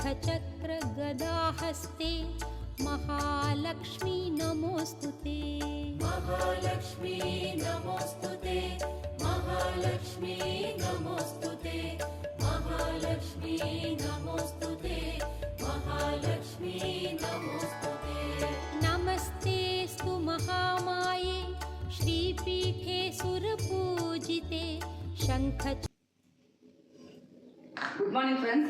रथचक्र गदा हस्ते महालक्ष्मी नमोस्तुते महालक्ष्मी नमोस्तुते महालक्ष्मी नमोस्तुते महालक्ष्मी नमोस्तुते महालक्ष्मी नमोस्तुते नमस्ते स्तु महामाये श्रीपीठे सुरपूजिते शङ्ख गुड मॉर्निंग फ्रेंड्स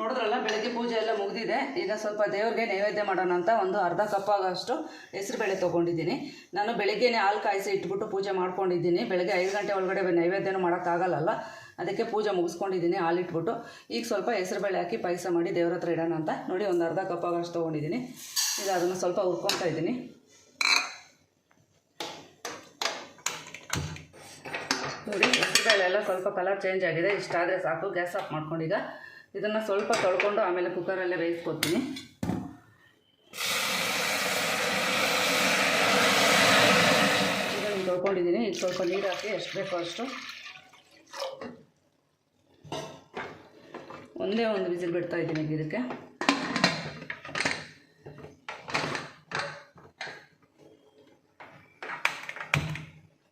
ನೋಡಿದ್ರಲ್ಲ, ಬೆಳಗ್ಗೆ ಪೂಜೆ ಎಲ್ಲ ಮುಗಿದಿದೆ. ಈಗ ಸ್ವಲ್ಪ ದೇವ್ರಿಗೆ ನೈವೇದ್ಯ ಮಾಡೋಣ ಅಂತ ಒಂದು ಅರ್ಧ ಕಪ್ ಆಗೋಷ್ಟು ಹೆಸರುಬೇಳೆ ತೊಗೊಂಡಿದ್ದೀನಿ. ನಾನು ಬೆಳಗ್ಗೆನೆ ಹಾಲು ಕಾಯಿಸಿ ಇಟ್ಬಿಟ್ಟು ಪೂಜೆ ಮಾಡ್ಕೊಂಡಿದ್ದೀನಿ. ಬೆಳಗ್ಗೆ ಐದು ಗಂಟೆ ಒಳಗಡೆ ನೈವೇದ್ಯನೂ ಮಾಡೋಕ್ಕಾಗಲ್ಲ ಅದಕ್ಕೆ ಪೂಜೆ ಮುಗಿಸ್ಕೊಂಡಿದ್ದೀನಿ, ಹಾಲು ಇಟ್ಬಿಟ್ಟು. ಈಗ ಸ್ವಲ್ಪ ಹೆಸರುಬೇಳೆ ಹಾಕಿ ಪಾಯಸ ಮಾಡಿ ದೇವ್ರ ಹತ್ರ ಇಡೋಣ ಅಂತ ನೋಡಿ ಒಂದು ಅರ್ಧ ಕಪ್ ಆಗೋಷ್ಟು ತೊಗೊಂಡಿದ್ದೀನಿ. ಈಗ ಅದನ್ನು ಸ್ವಲ್ಪ ಹುರ್ಕೊತಾ ಇದ್ದೀನಿ. ನೋಡಿ ಹೆಸರುಬೇಳೆ ಎಲ್ಲ ಸ್ವಲ್ಪ ಕಲರ್ ಚೇಂಜ್ ಆಗಿದೆ. ಇಷ್ಟಾದರೆ ಸಾಕು. ಗ್ಯಾಸ್ ಆಫ್ ಮಾಡ್ಕೊಂಡೀಗ ಇದನ್ನು ಸ್ವಲ್ಪ ತೊಳ್ಕೊಂಡು ಆಮೇಲೆ ಕುಕ್ಕರಲ್ಲೇ ಬೇಯಿಸ್ಕೊತೀನಿ ಈಗ ನಾನು ತೊಳ್ಕೊಂಡಿದ್ದೀನಿ. ಈಗ ಸ್ವಲ್ಪ ನೀರು ಹಾಕಿ ಎಷ್ಟು ಬೇಕೋ ಅಷ್ಟು. ಒಂದೇ ಒಂದು ಬಿಸಿಲು ಬಿಡ್ತಾ ಇದ್ದೀನಿ ಈಗ ಇದಕ್ಕೆ.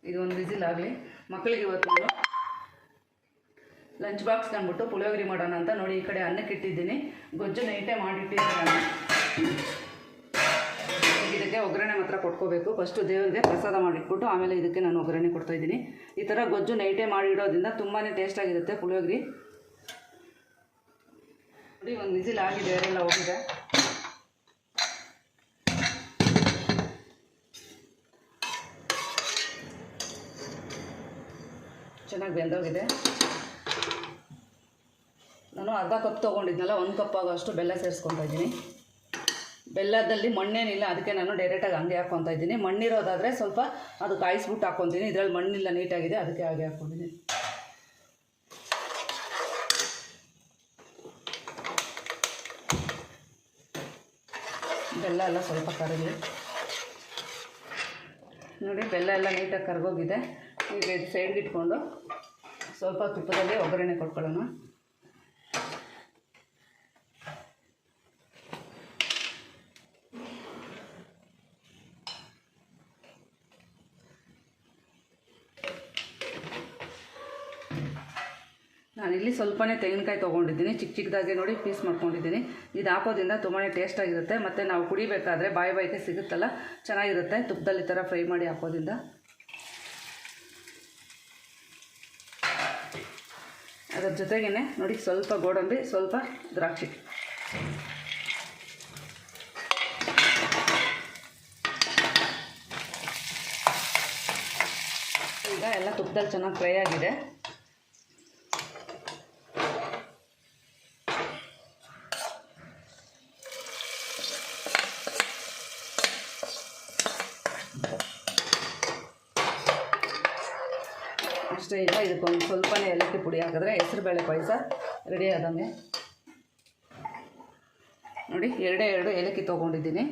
ಇದು ಒಂದು ವಿಸಿಲ್ ಆಗಲಿ. ಮಕ್ಕಳಿಗೆ ಇವತ್ತು ಲಂಚ್ ಬಾಕ್ಸ್ ಅಂದ್ಬಿಟ್ಟು ಪುಳಿಯೋಗರೆ ಮಾಡೋಣ ಅಂತ ನೋಡಿ ಈ ಕಡೆ ಅನ್ನಕ್ಕೆ ಇಟ್ಟಿದ್ದೀನಿ. ಗೊಜ್ಜು ನೈಟೇ ಮಾಡಿಟ್ಟಿದ್ದೀನಿ ಇದಕ್ಕೆ ಒಗ್ಗರಣೆ ಮಾತ್ರ ಕೊಟ್ಕೋಬೇಕು. ಫಸ್ಟು ದೇವರಿಗೆ ಪ್ರಸಾದ ಮಾಡಿಟ್ಬಿಟ್ಟು ಆಮೇಲೆ ಇದಕ್ಕೆ ನಾನು ಒಗ್ಗರಣೆ ಕೊಡ್ತಾ ಇದ್ದೀನಿ. ಈ ಥರ ಗೊಜ್ಜು ನೈಟೇ ಮಾಡಿಡೋದ್ರಿಂದ ತುಂಬಾ ಟೇಸ್ಟಾಗಿರುತ್ತೆ ಪುಳಿಯೋಗರೆ. ನೋಡಿ, ಒಂದು ವಿಸಿಲ್ ಆಗಿದೆ, ಎಲ್ಲ ಹೋಗಿದೆ. ಚೆನ್ನಾಗಿ ಬೆಂದೋಗಿದೆ. ನಾನು ಅರ್ಧ ಕಪ್ ತೊಗೊಂಡಿದ್ನಲ್ಲ, ಒಂದು ಕಪ್ ಆಗೋಷ್ಟು ಬೆಲ್ಲ ಸೇರಿಸ್ಕೊತಾ ಇದ್ದೀನಿ. ಬೆಲ್ಲದಲ್ಲಿ ಮಣ್ಣೇನಿಲ್ಲ, ಅದಕ್ಕೆ ನಾನು ಡೈರೆಕ್ಟಾಗಿ ಹಂಗೆ ಹಾಕ್ಕೊತಾ ಇದ್ದೀನಿ. ಮಣ್ಣಿರೋದಾದರೆ ಸ್ವಲ್ಪ ಅದು ಕಾಯಿಸ್ಬಿಟ್ಟು ಹಾಕ್ಕೊತೀನಿ. ಇದರಲ್ಲಿ ಮಣ್ಣಿಲ್ಲ, ನೀಟಾಗಿದೆ, ಅದಕ್ಕೆ ಹಾಗೆ ಹಾಕ್ಕೊಂಡಿದ್ದೀನಿ. ಬೆಲ್ಲ ಎಲ್ಲ ಸ್ವಲ್ಪ ಕರಗಿ ನೋಡಿ, ಬೆಲ್ಲ ಎಲ್ಲ ನೀಟಾಗಿ ಕರಗೋಗಿದೆ. ಈಗ ಸೈಡ್ಗಿಟ್ಕೊಂಡು ಸ್ವಲ್ಪ ತುಪ್ಪದಲ್ಲಿ ಒಗ್ಗರಣೆ ಕೊಟ್ಕೊಳ್ಳೋಣ. ನಾನಿಲ್ಲಿ ಸ್ವಲ್ಪನೇ ತೆಂಗಿನಕಾಯಿ ತೊಗೊಂಡಿದ್ದೀನಿ. ಚಿಕ್ಕ ಚಿಕ್ಕದಾಗಿ ನೋಡಿ ಪೀಸ್ ಮಾಡ್ಕೊಂಡಿದ್ದೀನಿ. ಇದು ಹಾಕೋದ್ರಿಂದ ತುಂಬಾ ಟೇಸ್ಟಾಗಿರುತ್ತೆ ಮತ್ತು ನಾವು ಕುಡಿಬೇಕಾದ್ರೆ ಬಾಯಿ ಬಾಯಿಗೆ ಸಿಗುತ್ತಲ್ಲ, ಚೆನ್ನಾಗಿರುತ್ತೆ. ತುಪ್ಪದಲ್ಲಿ ಥರ ಫ್ರೈ ಮಾಡಿ ಹಾಕೋದ್ರಿಂದ. ಅದರ ಜೊತೆಗೇ ನೋಡಿ, ಸ್ವಲ್ಪ ಗೋಡಂಬಿ, ಸ್ವಲ್ಪ ದ್ರಾಕ್ಷಿ. ಈಗ ಎಲ್ಲ ತುಪ್ಪದಲ್ಲಿ ಚೆನ್ನಾಗಿ ಫ್ರೈ ಆಗಿದೆ. ಅಷ್ಟೇ ಇಲ್ಲ, ಇದಕ್ಕೊಂದು ಸ್ವಲ್ಪನೇ ಏಲಕ್ಕಿ ಪುಡಿ ಹಾಕಿದ್ರೆ ಹೆಸರುಬೇಳೆ ಪಾಯಸ ರೆಡಿ ಆದಂಗೆ. ನೋಡಿ, ಎರಡೇ ಎರಡು ಏಲಕ್ಕಿ ತೊಗೊಂಡಿದ್ದೀನಿ.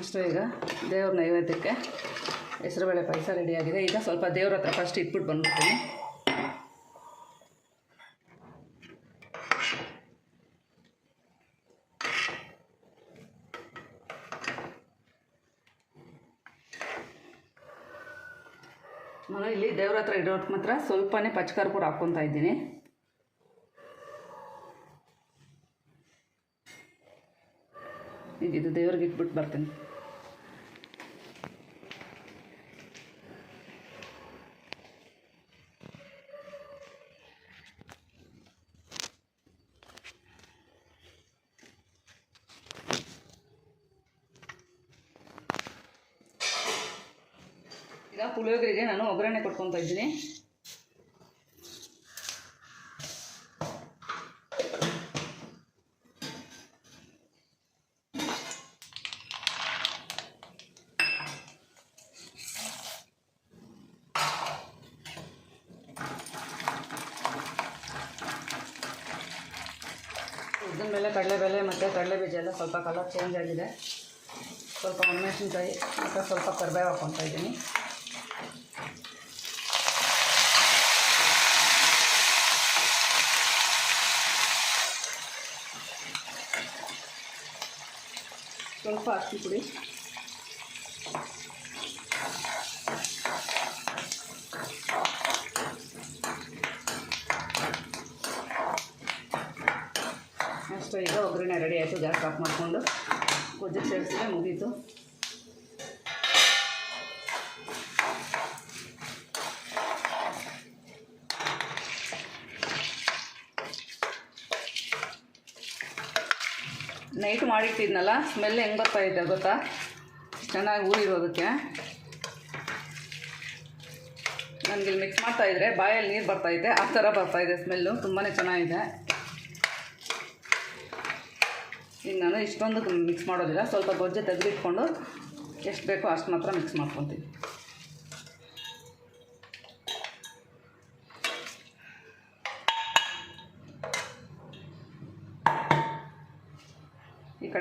ಅಷ್ಟೇ ಈಗ ದೇವ್ರ ನೈವೇದ್ಯಕ್ಕೆ ಹೆಸರುಬೇಳೆ ಪಾಯಸ ರೆಡಿಯಾಗಿದೆ ಈಗ ಸ್ವಲ್ಪ ದೇವ್ರ ಹತ್ರ ಫಸ್ಟ್ ಇಟ್ಬಿಟ್ಟು ಬಂದ್ಬಿಡ್ತೀನಿ. ನಾನು ಇಲ್ಲಿ ದೇವ್ರ ಹತ್ರ ಇಡೋಕ್ಕೆ ಮಾತ್ರ ಸ್ವಲ್ಪನೇ ಪಚ್ಚಕರ್ಪೂರ ಹಾಕ್ಕೊತಾ ಇದ್ದೀನಿ. ಈಗ ಇದು ದೇವ್ರಿಗೆ ಇಟ್ಬಿಟ್ಟು ಬರ್ತೀನಿ ಈಗ ಪುಳಿಯೋಗರೆಗೆ ನಾನು ಒಗ್ಗರಣೆ ಕೊಟ್ಕೊತಾ ಇದ್ದೀನಿ. ಉದ್ದ ಉದ್ದಿನಬೇಳೆ ಕಡಲೆಬೇಳೆ ಮತ್ತು ಕಡಲೆಬೀಜ ಎಲ್ಲ ಸ್ವಲ್ಪ ಕಲರ್ ಚೇಂಜ್ ಆಗಿದೆ. ಸ್ವಲ್ಪ ಒಣಮೆಣಸಿನ್ಕಾಯಿ, ಮತ್ತು ಸ್ವಲ್ಪ ಕರಿಬೇವು ಹಾಕ್ಕೊತಾ ಇದ್ದೀನಿ. ಸ್ವಲ್ಪ ಅಕ್ಕಿ ಪುಡಿ. ಅಷ್ಟು ಈಗ ಒಗ್ಗರಣೆ ರೆಡಿ ಆಯಿತು. ಗ್ಯಾಸ್ ಆಫ್ ಮಾಡಿಕೊಂಡು ಕೊಜ್ಜಿಗೆ ಸೇರಿಸಿದ್ರೆ ಮುಗೀತು. ನೈಟ್ ಮಾಡಿಟ್ಟಿದ್ನಲ್ಲ ಸ್ಮೆಲ್ ಹೆಂಗೆ ಬರ್ತಾ ಇದೆ ಗೊತ್ತಾ ಚೆನ್ನಾಗಿ ಊರಿರೋದಕ್ಕೆ ಇಲ್ಲಿ ಮಿಕ್ಸ್ ಮಾಡ್ತಾ ಇದ್ರೆ ಬಾಯಲ್ಲಿ ನೀರು ಬರ್ತೈತೆ ಆ ಥರ ಬರ್ತಾಯಿದೆ ಸ್ಮೆಲ್ಲು ತುಂಬಾ ಚೆನ್ನಾಗಿದೆ. ಈಗ ನಾನು ಇಷ್ಟೊಂದು ಮಿಕ್ಸ್ ಮಾಡೋದಿಲ್ಲ, ಸ್ವಲ್ಪ ಗೊಜ್ಜೆ ತೆಗೆದಿಟ್ಕೊಂಡು ಎಷ್ಟು ಬೇಕೋ ಅಷ್ಟು ಮಾತ್ರ ಮಿಕ್ಸ್ ಮಾಡ್ಕೊತೀನಿ.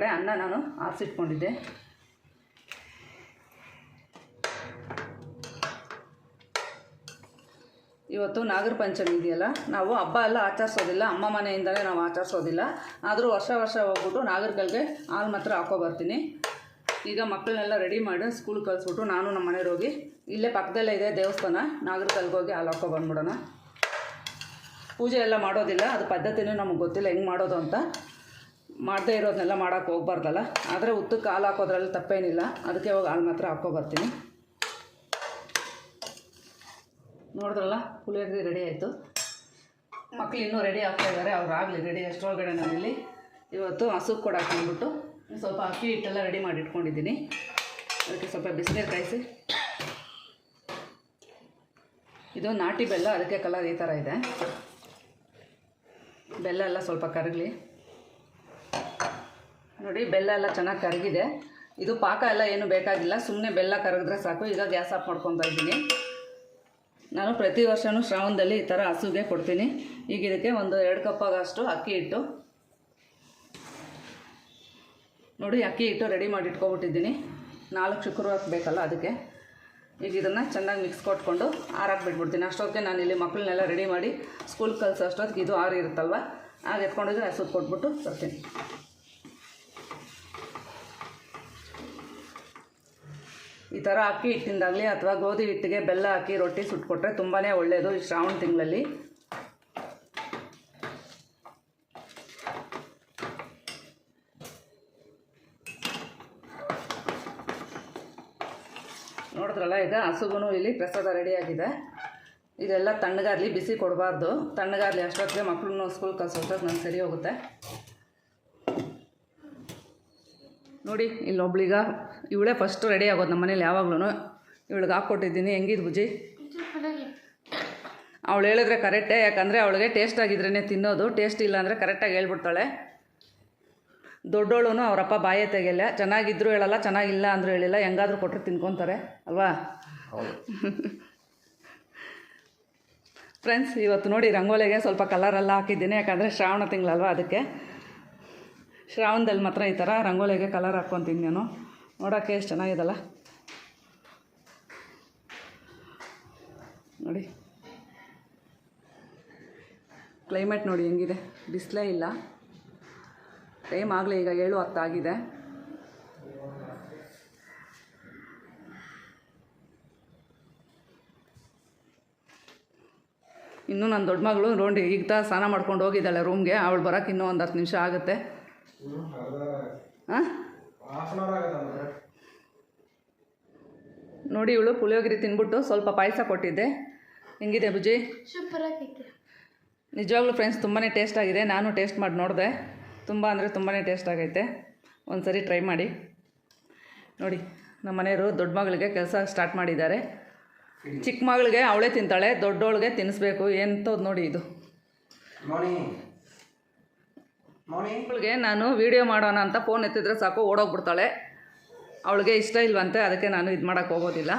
ಕಡೆ ಅನ್ನ ನಾನು ಆರಿಸಿಟ್ಕೊಂಡಿದ್ದೆ. ಇವತ್ತು ನಾಗರ ಪಂಚಮಿ ಇದೆಯಲ್ಲ, ನಾವು ಹಬ್ಬ ಎಲ್ಲ ಆಚರಿಸೋದಿಲ್ಲ, ಅಮ್ಮ ಮನೆಯಿಂದಲೇ ನಾವು ಆಚರಿಸೋದಿಲ್ಲ. ಆದರೂ ವರ್ಷ ವರ್ಷ ಹೋಗ್ಬಿಟ್ಟು ನಾಗರಿಕಲ್ಗೆ ಹಾಲು ಮಾತ್ರ ಹಾಕೋ ಬರ್ತೀನಿ. ಈಗ ಮಕ್ಕಳನ್ನೆಲ್ಲ ರೆಡಿ ಮಾಡಿ ಸ್ಕೂಲ್ಗೆ ಕಳಿಸ್ಬಿಟ್ಟು ನಾನು ನಮ್ಮ ಮನೆಗೆ ಹೋಗಿ ಇಲ್ಲೇ ಪಕ್ಕದಲ್ಲೇ ಇದೆ ದೇವಸ್ಥಾನ ನಾಗರಿಕಲ್ಗೆ ಹೋಗಿ ಹಾಲು ಹಾಕೋ ಬಂದ್ಬಿಡೋಣ. ಪೂಜೆ ಎಲ್ಲ ಮಾಡೋದಿಲ್ಲ, ಅದು ಪದ್ಧತಿನೂ ನಮಗೆ ಗೊತ್ತಿಲ್ಲ, ಹೆಂಗೆ ಮಾಡೋದು ಅಂತ. ಮಾಡದೇ ಇರೋದನ್ನೆಲ್ಲ ಮಾಡೋಕ್ಕೆ ಹೋಗ್ಬಾರ್ದಲ್ಲ? ಆದರೆ ಉತ್ತಕ್ಕೆ ಹಾಲು ಹಾಕೋದ್ರಲ್ಲಿ ತಪ್ಪೇನಿಲ್ಲ. ಅದಕ್ಕೆ ಹೋಗಿ ಹಾಲು ಮಾತ್ರ ಹಾಕೋ ಬರ್ತೀನಿ ನೋಡಿದ್ರಲ್ಲ, ಪುಳಿಯೋಗರೆ ರೆಡಿ ಆಯಿತು. ಮಕ್ಳು ಇನ್ನೂ ರೆಡಿ ಆಗ್ತಾ ಇದ್ದಾರೆ ಅವ್ರು ಆಗಲಿ ರೆಡಿ ಅಷ್ಟರೊಳಗಡೆ ನಾನಿಲ್ಲಿ. ಇವತ್ತು ಹಸು ಕೊಡಕ್ಕೆ ಅಂದ್ಬಿಟ್ಟು ಸ್ವಲ್ಪ ಅಕ್ಕಿ ಹಿಟ್ಟೆಲ್ಲ ರೆಡಿ ಮಾಡಿ ಇಟ್ಕೊಂಡಿದ್ದೀನಿ. ಅದಕ್ಕೆ ಸ್ವಲ್ಪ ಬಿಸಿನೀರು ಕಾಯಿಸಿ. ಇದು ನಾಟಿ ಬೆಲ್ಲ, ಅದಕ್ಕೆ ಕಲರ್ ಈ ಥರ ಇದೆ. ಬೆಲ್ಲ ಎಲ್ಲ ಸ್ವಲ್ಪ ಕರಗಲಿ. ನೋಡಿ, ಬೆಲ್ಲ ಎಲ್ಲ ಚೆನ್ನಾಗಿ ಕರಗಿದೆ. ಇದು ಪಾಕ ಎಲ್ಲ ಏನು ಬೇಕಾಗಿಲ್ಲ ಸುಮ್ಮನೆ ಬೆಲ್ಲ ಕರಗಿದ್ರೆ ಸಾಕು. ಈಗ ಗ್ಯಾಸ್ ಆಫ್ ಮಾಡ್ಕೊತಾ ಇದ್ದೀನಿ. ನಾನು ಪ್ರತಿ ವರ್ಷವೂ ಶ್ರಾವಣದಲ್ಲಿ ಈ ಥರ ಹಸುಗೆ ಕೊಡ್ತೀನಿ. ಈಗ ಇದಕ್ಕೆ ಒಂದು ಎರಡು ಕಪ್ಪಾಗಷ್ಟು ಅಕ್ಕಿ ಹಿಟ್ಟು. ನೋಡಿ, ಅಕ್ಕಿ ಹಿಟ್ಟು ರೆಡಿ ಮಾಡಿ ಇಟ್ಕೊಬಿಟ್ಟಿದ್ದೀನಿ ನಾಲ್ಕು ಶುಕ್ರವಾರ ಬೇಕಲ್ಲ ಅದಕ್ಕೆ. ಈಗ ಇದನ್ನು ಚೆನ್ನಾಗಿ ಮಿಕ್ಸ್ ಕೊಟ್ಕೊಂಡು ಆರಾಕ್ಬಿಟ್ಬಿಡ್ತೀನಿ ಅಷ್ಟೊತ್ತಿಗೆ ನಾನು ಇಲ್ಲಿ ಮಕ್ಕಳನ್ನೆಲ್ಲ ರೆಡಿ ಮಾಡಿ ಸ್ಕೂಲ್ ಕಲಿಸೋ ಅಷ್ಟೊತ್ತಿಗೆ ಇದು ಆರು ಇರುತ್ತಲ್ವ ಆಗ ಎತ್ಕೊಂಡಿದ್ರೆ ಹಸು ಕೊಟ್ಬಿಟ್ಟು ಬರ್ತೀನಿ. ಈ ಥರ ಅಕ್ಕಿ ಹಿಟ್ಟಿಂದಾಗಲಿ ಅಥವಾ ಗೋಧಿ ಹಿಟ್ಟಿಗೆ ಬೆಲ್ಲ ಹಾಕಿ ರೊಟ್ಟಿ ಸುಟ್ಕೊಟ್ರೆ ತುಂಬಾ ಒಳ್ಳೆಯದು ಈ ಶ್ರಾವಣ ತಿಂಗಳಲ್ಲಿ. ನೋಡಿದ್ರಲ್ಲ ಈಗ ಹಸುಗೂ ಇಲ್ಲಿ ಪ್ರಸಾದ ರೆಡಿಯಾಗಿದೆ. ಇದೆಲ್ಲ ತಣ್ಣಗಾರ್ಲಿ ಬಿಸಿ ಕೊಡಬಾರ್ದು. ತಣ್ಣಗಾರ್ಲಿ ಅಷ್ಟೊತ್ತಿಗೆ ಮಕ್ಕಳನ್ನು ಸ್ಕೂಲ್ ಕಳ್ಸೋಷ್ಟೊತ್ತು ನಂಗೆ ಸರಿ ಹೋಗುತ್ತೆ. ನೋಡಿ, ಇಲ್ಲೊಬ್ಳಿಗ ಇವಳೇ ಫಸ್ಟ್ ರೆಡಿ ಆಗೋದು ನಮ್ಮ ಮನೇಲಿ ಯಾವಾಗ್ಲೂ ಇವಳಿಗೆ ಹಾಕ್ಕೊಟ್ಟಿದ್ದೀನಿ. ಹೆಂಗಿದ್ ಬುಜಿ ಅವಳು ಹೇಳಿದ್ರೆ ಕರೆಕ್ಟೇ ಯಾಕಂದರೆ ಅವಳಿಗೆ ಟೇಸ್ಟ್ ಆಗಿದ್ರೇ ತಿನ್ನೋದು. ಟೇಸ್ಟ್ ಇಲ್ಲ ಅಂದರೆ ಕರೆಕ್ಟಾಗಿ ಹೇಳ್ಬಿಡ್ತಾಳೆ. ದೊಡ್ಡೋಳು ಅವರಪ್ಪ ಬಾಯೇ ತೆಗೆಯಲ್ಲ. ಚೆನ್ನಾಗಿದ್ರು ಹೇಳಲ್ಲ ಚೆನ್ನಾಗಿಲ್ಲ ಅಂದರೂ ಹೇಳಿಲ್ಲ. ಹೆಂಗಾದ್ರೂ ಕೊಟ್ಟರೆ ತಿನ್ಕೊತಾರೆ. ಅಲ್ವಾ? ಫ್ರೆಂಡ್ಸ್ ಇವತ್ತು ನೋಡಿ ರಂಗೋಲಿಗೆ ಸ್ವಲ್ಪ ಕಲರೆಲ್ಲ ಹಾಕಿದ್ದೀನಿ. ಯಾಕಂದರೆ ಶ್ರಾವಣ ತಿಂಗಳಲ್ವ ಅದಕ್ಕೆ. ಶ್ರಾವಣದಲ್ಲಿ ಮಾತ್ರ ಈ ಥರ ರಂಗೋಲಿಗೆ ಕಲರ್ ಹಾಕ್ಕೊತೀನಿ ನಾನು ನೋಡೋಕ್ಕೆ ಎಷ್ಟು ಚೆನ್ನಾಗಿದಲ್ಲ. ನೋಡಿ. ಕ್ಲೈಮೇಟ್ ನೋಡಿ ಹೆಂಗಿದೆ. ಬಿಸಿಲೇ ಇಲ್ಲ. ಟೈಮ್ ಆಗಲೇ ಈಗ ಏಳು ಹತ್ತಾಗಿದೆ ಇನ್ನೂ ನನ್ನ ದೊಡ್ಡ ಮಗಳು ರೋಂಡಿ ಈಗ ತಾ ಸ್ನಾನ ಮಾಡ್ಕೊಂಡು ಹೋಗಿದ್ದಾಳೆ ರೂಮ್ಗೆ ಅವಳು ಬರೋಕೆ ಇನ್ನೂ ಒಂದು ಹತ್ತು ನಿಮಿಷ ಆಗುತ್ತೆ. ಹಾಂ ನೋಡಿ ಇವಳು ಪುಳಿಯೋಗರೆ ತಿನ್ಬಿಟ್ಟು ಸ್ವಲ್ಪ ಪಾಯಸ ಕೊಟ್ಟಿದ್ದೆ. ಹೆಂಗಿದೆ ಬುಜಿ ನಿಜವಾಗ್ಲೂ ಫ್ರೆಂಡ್ಸ್ ತುಂಬಾ ಟೇಸ್ಟ್ ಆಗಿದೆ. ನಾನು ಟೇಸ್ಟ್ ಮಾಡಿ ನೋಡಿದೆ. ತುಂಬ ಅಂದರೆ ತುಂಬಾ ಟೇಸ್ಟ್ ಆಗೈತೆ. ಒಂದು ಸರಿ ಟ್ರೈ ಮಾಡಿ. ನೋಡಿ ನಮ್ಮ ಮನೆಯವರು ದೊಡ್ಡ ಮಗಳಿಗೆ ಕೆಲಸ ಸ್ಟಾರ್ಟ್ ಮಾಡಿದ್ದಾರೆ. ಚಿಕ್ಕ ಮಗಳಿಗೆ ಅವಳೇ ತಿಂತಾಳೆ ದೊಡ್ಡವಳಿಗೆ ತಿನ್ನಿಸ್ಬೇಕು. ಎಂಥದ್ದು ನೋಡಿ ಇದು. ಅವಳಿಗೆ ನಾನು ವೀಡಿಯೋ ಮಾಡೋಣ ಅಂತ ಫೋನ್ ಎತ್ತಿದ್ರೆ ಸಾಕು, ಓಡೋಗ್ಬಿಡ್ತಾಳೆ. ಅವಳಿಗೆ ಇಷ್ಟ ಇಲ್ವಂತೆ, ಅದಕ್ಕೆ ನಾನು ಇದು ಮಾಡೋಕೆ ಹೋಗೋದಿಲ್ಲ.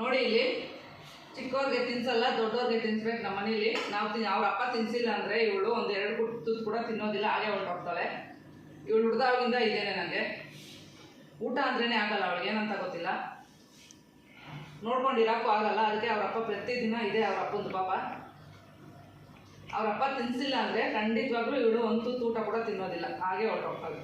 ನೋಡಿ ಇಲ್ಲಿ, ಚಿಕ್ಕವ್ರಿಗೆ ತಿನ್ಸಲ್ಲ, ದೊಡ್ಡವ್ರಿಗೆ ತಿನ್ಸ್ಬೇಕು ನಮ್ಮ ಮನೇಲಿ. ನಾವು ತಿನ್ ಅವ್ರ ಅಪ್ಪ ತಿನ್ಸಿಲ್ಲ ಅಂದರೆ ಇವಳು ಒಂದು ಎರಡು ತುತ್ತು ಕೂಡ ತಿನ್ನೋದಿಲ್ಲ, ಹಾಗೆ ಹೊರಟೋಗ್ತಾಳೆ. ಇವಳು ಹುಡ್ದಾಗಿಂದ ಇದೇನೆ ನನಗೆ ಊಟ ಅಂದ್ರೇ ಆಗಲ್ಲ, ಅವಳಿಗೆ ಏನಂತ ಗೊತ್ತಿಲ್ಲ. ನೋಡ್ಕೊಂಡು ಇರೋಕ್ಕೂ ಆಗಲ್ಲ ಅದಕ್ಕೆ ಅವರಪ್ಪ ಪ್ರತಿ ಪ್ರತಿದಿನ ಇದೆ ಅವ್ರ ಅಪ್ಪಂದು ಪಾಪ. ಅವರಪ್ಪ ಅಪ್ಪ ತಿನ್ಸಿಲ್ಲ ಅಂದರೆ ಖಂಡಿತವಾಗ್ಲೂ ಇವಳು ಒಂದು ತೂಟ ಊಟ ಕೂಡ ತಿನ್ನೋದಿಲ್ಲ ಹಾಗೆ ಹೊರಟೋಗ್ತಾಳೆ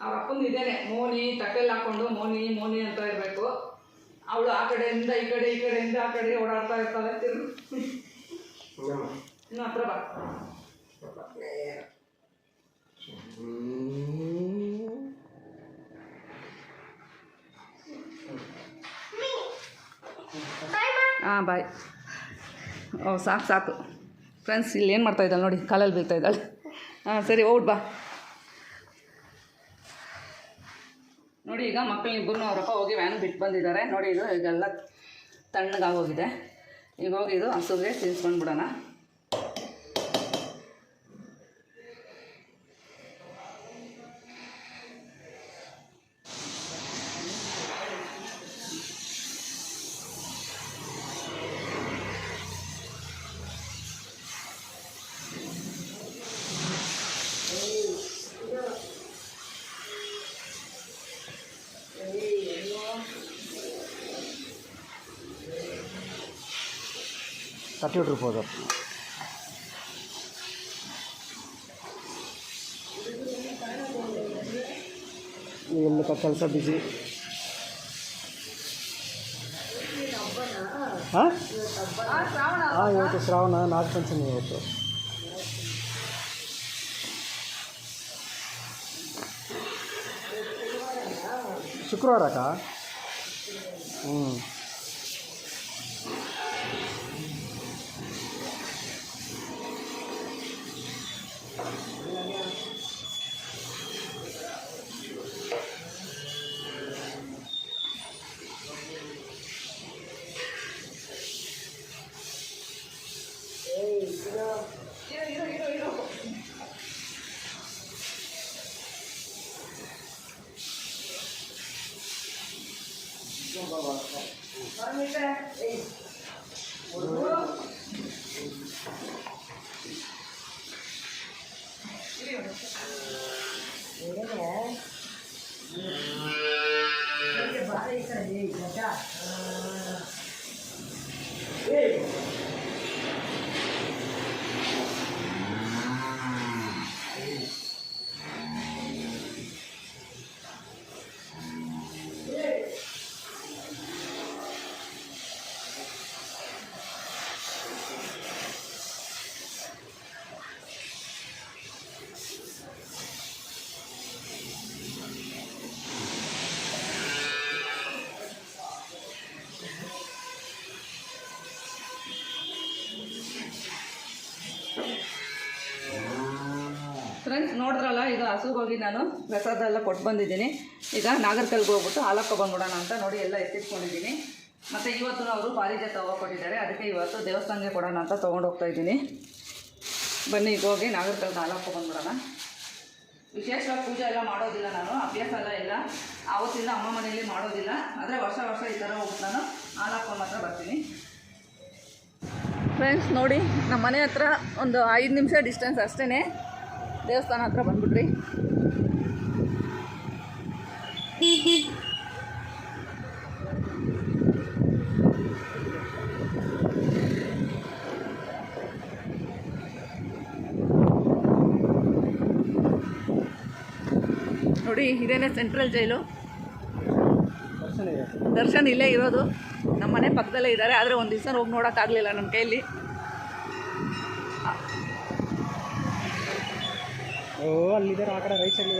ಅವ್ರ ಅಪ್ಪಂದು ಇದೇನೆ ಮೋನಿ ತಟ್ಟೆಲ್ಲಿ ಹಾಕೊಂಡು ಮೋನಿ ಮೋನಿ ಅಂತ ಇರಬೇಕು. ಅವಳು ಆ ಕಡೆಯಿಂದ, ಈ ಕಡೆ, ಈ ಕಡೆಯಿಂದ, ಆ ಕಡೆ ಓಡಾಡ್ತಾ ಇರ್ತಾಳೆ ತಿರು ಇನ್ನು ಹತ್ರ ಬಾ. ಹಾಂ, ಬಾಯ್. ಓ, ಸಾಕು ಸಾಕು. ಫ್ರೆಂಡ್ಸ್ ಇಲ್ಲಿ ಏನು ಮಾಡ್ತಾ ಇದ್ದಾಳೆ ನೋಡಿ? ಕಾಲಲ್ಲಿ ಬೀಳ್ತಾ ಇದ್ದಾಳೆ. ಹಾಂ, ಸರಿ ಓಡ್ ಬಾ. ಈಗ ಮಕ್ಕಳನ್ನ ಇಬ್ಬರು ಅವರಪ್ಪ ಹೋಗಿ ವ್ಯಾನ್ ಬಿಟ್ಟು ಬಂದಿದ್ದಾರೆ. ನೋಡಿ ಇದು ಈಗೆಲ್ಲ ತಣ್ಣಗಾಗೋಗಿದೆ. ಈಗ ಹೋಗಿ ಇದು ಹಸುಗೆ ತಿನ್ಸ್ಕೊಂಡ್ಬಿಡೋಣ. ತಟ್ಟಿಟ್ಟಿರ್ಬೋದು ಎಲ್ಲ ಕೆಲಸ ಬಿಸಿ ಹಾಂ ಹಾಂ ಇವತ್ತು ಶ್ರಾವಣ ನಾಗ ಪಂಚಮಿ ಇವತ್ತು ಶುಕ್ರವಾರ ಅಕ್ಕ ಹ್ಞೂ ಫ್ರೆಂಡ್ಸ್ ನೋಡಿದ್ರಲ್ಲ, ಈಗ ಹಸುಗೋಗಿ ನಾನು ಪ್ರಸಾದ ಕೊಟ್ಟು ಬಂದಿದ್ದೀನಿ. ಈಗ ನಾಗರ್ಕಲ್ಗೆ ಹೋಗ್ಬಿಟ್ಟು ಹಾಲಕ್ಕೆ ಬಂದ್ಬಿಡೋಣ ಅಂತ ನೋಡಿ ಎಲ್ಲ ಎತ್ತಿಟ್ಕೊಂಡಿದ್ದೀನಿ. ಮತ್ತು ಇವತ್ತು ಅವರು ಪಾರಿಜಾತ ಹೂವು ಕೊಟ್ಟಿದ್ದಾರೆ. ಅದಕ್ಕೆ ಇವತ್ತು ದೇವಸ್ಥಾನಕ್ಕೆ ಕೊಡೋಣ ಅಂತ ತೊಗೊಂಡು ಹೋಗ್ತಾ ಇದ್ದೀನಿ. ಬನ್ನಿ, ಈಗ ಹೋಗಿ ನಾಗರ್ಕಲ್ಗೆ ಹಾಲಕ್ಕೆ ಬಂದ್ಬಿಡೋಣ. ವಿಶೇಷವಾಗಿ ಪೂಜೆ ಎಲ್ಲ ಮಾಡೋದಿಲ್ಲ ನಾನು, ಅಭ್ಯಾಸ ಎಲ್ಲ ಇಲ್ಲ. ಆವತ್ತಿಂದ ಅಮ್ಮ ಮನೆಯಲ್ಲಿ ಮಾಡೋದಿಲ್ಲ. ಆದರೆ ವರ್ಷ ವರ್ಷ ಈ ಥರ ಹೋಗ್ಬಿಟ್ಟು ನಾನು ಹಾಲಕ್ಕೆ ಮಾತ್ರ ಬರ್ತೀನಿ. ಫ್ರೆಂಡ್ಸ್ ನೋಡಿ, ನಮ್ಮ ಮನೆ ಹತ್ರ ಒಂದು ಐದು ನಿಮಿಷ ಡಿಸ್ಟೆನ್ಸ್ ಅಷ್ಟೇ ದೇವಸ್ಥಾನ ಹತ್ರ ಬಂದ್ಬಿಡ್ರಿ. ನೋಡಿ ಇದೇನೆ ಸೆಂಟ್ರಲ್ ಜೈಲು ದರ್ಶನ ಇಲ್ಲೇ ಇರೋದು. ನಮ್ಮ ಮನೆ ಪಕ್ಕದಲ್ಲೇ ಇದ್ದಾರೆ ಆದರೆ ಒಂದು ದಿವಸ ಹೋಗಿ ನೋಡೋಕ್ಕಾಗಲಿಲ್ಲ ನನ್ನ ಕೈಯಲ್ಲಿ ಓ ಅಲ್ಲಿದ್ದಾರೆ ಆ ಕಡೆ ರೈಸ್ ಸೈಡ್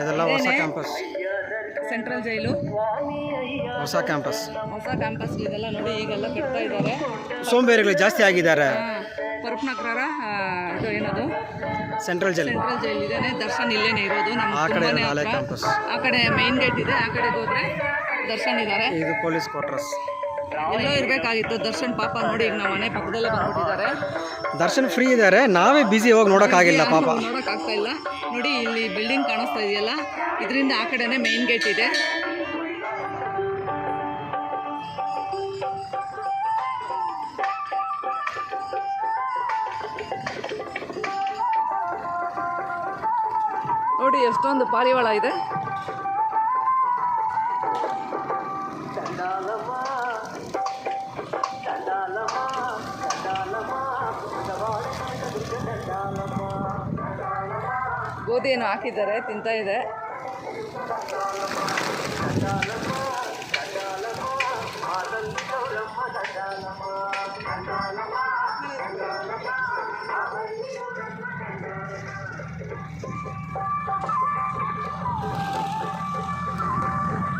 ಇದೆಲ್ಲ ಹೊಸ ಕ್ಯಾಂಪಸ್ ಸೆಂಟ್ರಲ್ ಜೈಲು ಹೊಸ ಕ್ಯಾಂಪಸ್ ಹೊಸ ಕ್ಯಾಂಪಸ್ ಇದೆಲ್ಲ ನೋಡಿ ಈಗೆಲ್ಲ ಕಟ್ತಾ ಇದ್ದಾರೆ. ಸೋಂಬೇರಿಗಳು ಜಾಸ್ತಿ ಆಗಿದ್ದಾರೆ. ಪರಪ್ನಗರ ಇದು ಏನದು? ಸೆಂಟ್ರಲ್ ಜೈಲ್ ಸೆಂಟ್ರಲ್ ಜೈಲ್ ಇದೇನೆ. ದರ್ಶನ್ ಇಲ್ಲೇನೆ ಇರೋದು ನಮ್ಮ ಆ ಕಡೆ ತುಂಬಾನೇ ಹತ್ರ. ಕ್ಯಾಂಪಸ್ ಆ ಕಡೆ ಮೈನ್ ಗೇಟ್ ಇದೆ ಆ ಕಡೆಗೆ ಹೋದ್ರೆ ದರ್ಶನ್ ಇದ್ದಾರೆ. ಇದು ಪೊಲೀಸ್ ಕ್ವಾರ್ಟರ್ಸ್ ಎಲ್ಲೋ ಇರಬೇಕಾಗಿತ್ತು ದರ್ಶನ್ ಪಾಪ ನೋಡಿ ಈಗ ನಮ್ಮ ಮನೆ ಪಕ್ಕದಲ್ಲೇ ಬಂದ್ಬಿಟ್ಟಿದ್ದಾರೆ. ದರ್ಶನ್ ಫ್ರೀ ಇದ್ದಾರೆ ನಾವೇ ಬಿಸಿ ಹೋಗಿ ಆಗಿಲ್ಲ ಪಾಪ. ನೋಡಕ್ ಆಗ್ತಾ ಇಲ್ಲ. ನೋಡಿ ಇಲ್ಲಿ ಬಿಲ್ಡಿಂಗ್ ಕಾಣಿಸ್ತಾ ಇದೆಯಲ್ಲ? ಇದರಿಂದ ಆ ಕಡೆನೆ ಮೇನ್ ಗೇಟ್ ಇದೆ. ನೋಡಿ ಎಷ್ಟೊಂದು ಪಾರಿವಾಳ ಇದೆ. ಗೋಧಿಯನ್ನು ಹಾಕಿದ್ದಾರೆ, ತಿಂತಾ ಇದೆ.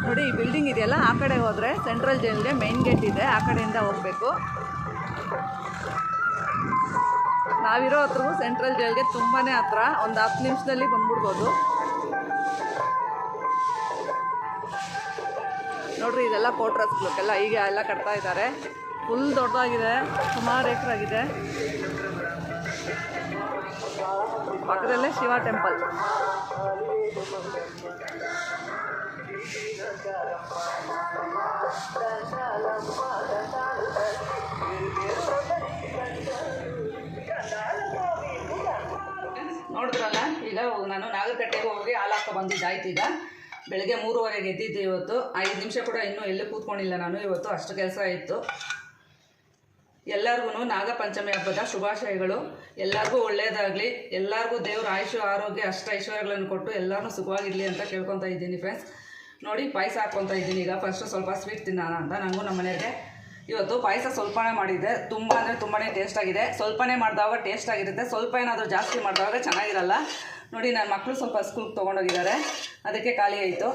ನೋಡಿ, ಈ ಬಿಲ್ಡಿಂಗ್ ಇದೆಯಲ್ಲ, ಆ ಕಡೆ ಹೋದರೆ ಸೆಂಟ್ರಲ್ ಜೈಲ್ಗೆ ಮೈನ್ ಗೇಟ್ ಇದೆ, ಆ ಕಡೆಯಿಂದ ಹೋಗಬೇಕು. ನಾವಿರೋ ಹತ್ರವೂ ಸೆಂಟ್ರಲ್ ಜೈಲ್ಗೆ ತುಂಬಾ ಹತ್ರ, ಒಂದು ಹತ್ತು ನಿಮಿಷದಲ್ಲಿ ಬಂದ್ಬಿಡ್ಬೋದು. ನೋಡ್ರಿ, ಇದೆಲ್ಲ ಕೋಟ್ರಸ್ಗಳಕ್ಕೆಲ್ಲ ಈಗ ಎಲ್ಲ ಕಟ್ತಾ ಇದ್ದಾರೆ. ಫುಲ್ ದೊಡ್ಡದಾಗಿದೆ, ಸುಮಾರು ಎಕರಾಗಿದೆ. ಪಕ್ಕದಲ್ಲೇ ಶಿವ ಟೆಂಪಲ್ ಬಂದಿದ್ದಾಯ್ತು ಈಗ ಬೆಳಗ್ಗೆ ಮೂರುವರೆಗೆ ಎದ್ದಿದ್ದೆ ಇವತ್ತು. ಐದು ನಿಮಿಷ ಕೂಡ ಇನ್ನೂ ಎಲ್ಲೂ ಕೂತ್ಕೊಂಡಿಲ್ಲ ನಾನು. ಇವತ್ತು ಅಷ್ಟು ಕೆಲಸ ಇತ್ತು. ಎಲ್ಲರಿಗೂ ನಾಗಪಂಚಮಿ ಹಬ್ಬದ ಶುಭಾಶಯಗಳು. ಎಲ್ಲರಿಗೂ ಒಳ್ಳೆಯದಾಗಲಿ ಎಲ್ಲರಿಗೂ ದೇವ್ರ ಆಯುಷು ಆರೋಗ್ಯ, ಅಷ್ಟ ಐಶ್ವರ್ಯಗಳನ್ನು ಕೊಟ್ಟು ಎಲ್ಲರೂ ಸುಖವಾಗಿರಲಿ ಅಂತ ಕೇಳ್ಕೊತಾ ಇದ್ದೀನಿ ಫ್ರೆಂಡ್ಸ್ ನೋಡಿ, ಪಾಯಸ ಹಾಕ್ಕೊತಾ ಇದ್ದೀನಿ ಈಗ. ಫಸ್ಟು ಸ್ವಲ್ಪ ಸ್ವೀಟ್ ತಿನ್ನೋಣ ಅಂತ ನನಗೂ ನಮ್ಮ ಮನೆಯವ್ರಿಗೆ. ಇವತ್ತು ಪಾಯಸ ಸ್ವಲ್ಪನೇ ಮಾಡಿದ್ದೆ. ತುಂಬ ಅಂದರೆ ತುಂಬಾ ಟೇಸ್ಟಾಗಿದೆ ಸ್ವಲ್ಪನೇ ಮಾಡಿದಾಗ ಟೇಸ್ಟ್ ಆಗಿರುತ್ತೆ. ಸ್ವಲ್ಪ ಏನಾದರೂ ಜಾಸ್ತಿ ಮಾಡಿದಾಗ ಚೆನ್ನಾಗಿರಲ್ಲ. ನೋಡಿ ನನ್ನ ಮಕ್ಕಳು ಸ್ವಲ್ಪ ಸ್ಕೂಲ್ಗೆ ತೊಗೊಂಡೋಗಿದ್ದಾರೆ. ಅದಕ್ಕೆ ಖಾಲಿ ಆಯಿತು.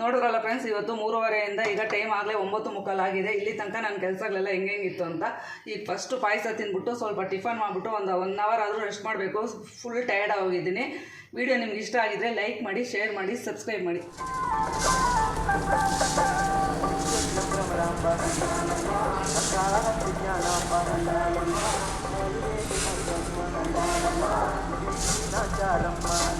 ನೋಡಿದ್ರಲ್ಲ ಫ್ರೆಂಡ್ಸ್ ಇವತ್ತು ಮೂರುವರೆಯಿಂದ ಈಗ ಟೈಮ್ ಆಗಲೇ ಒಂಬತ್ತು ಮುಕ್ಕಾಲಾಗಿದೆ ಇಲ್ಲಿ ತನಕ ನನ್ನ ಕೆಲಸಗಳೆಲ್ಲ ಹೆಂಗೆ ಹೆಂಗಿತ್ತು ಅಂತ. ಈಗ ಫಸ್ಟು ಪಾಯಸ ತಿಂದ್ಬಿಟ್ಟು ಸ್ವಲ್ಪ ಟಿಫನ್ ಮಾಡಿಬಿಟ್ಟು ಒಂದು ಒನ್ ಅವರ್ ಆದರೂ ರೆಸ್ಟ್ ಮಾಡಬೇಕು. ಫುಲ್ ಟಯರ್ಡ್ ಆಗೋಗಿದ್ದೀನಿ. ವಿಡಿಯೋ ನಿಮ್ಗೆ ಇಷ್ಟ ಆಗಿದ್ರೆ ಲೈಕ್ ಮಾಡಿ ಶೇರ್ ಮಾಡಿ ಸಬ್ಸ್ಕ್ರೈಬ್ ಮಾಡಿ. Salamat.